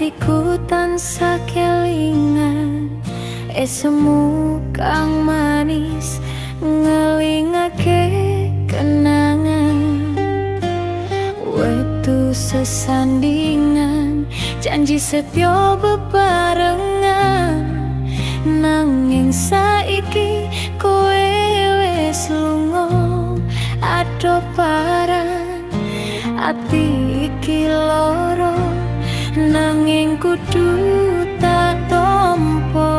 Atiku tansah kelingan Esemu kang manis Ngelingake kenangan. Wetu sesandingan Janji setyo bebarengan. Nanging saiki kowe wis lunga Ado paran Ati iki loro nanging kudu tak tompo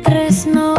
tresno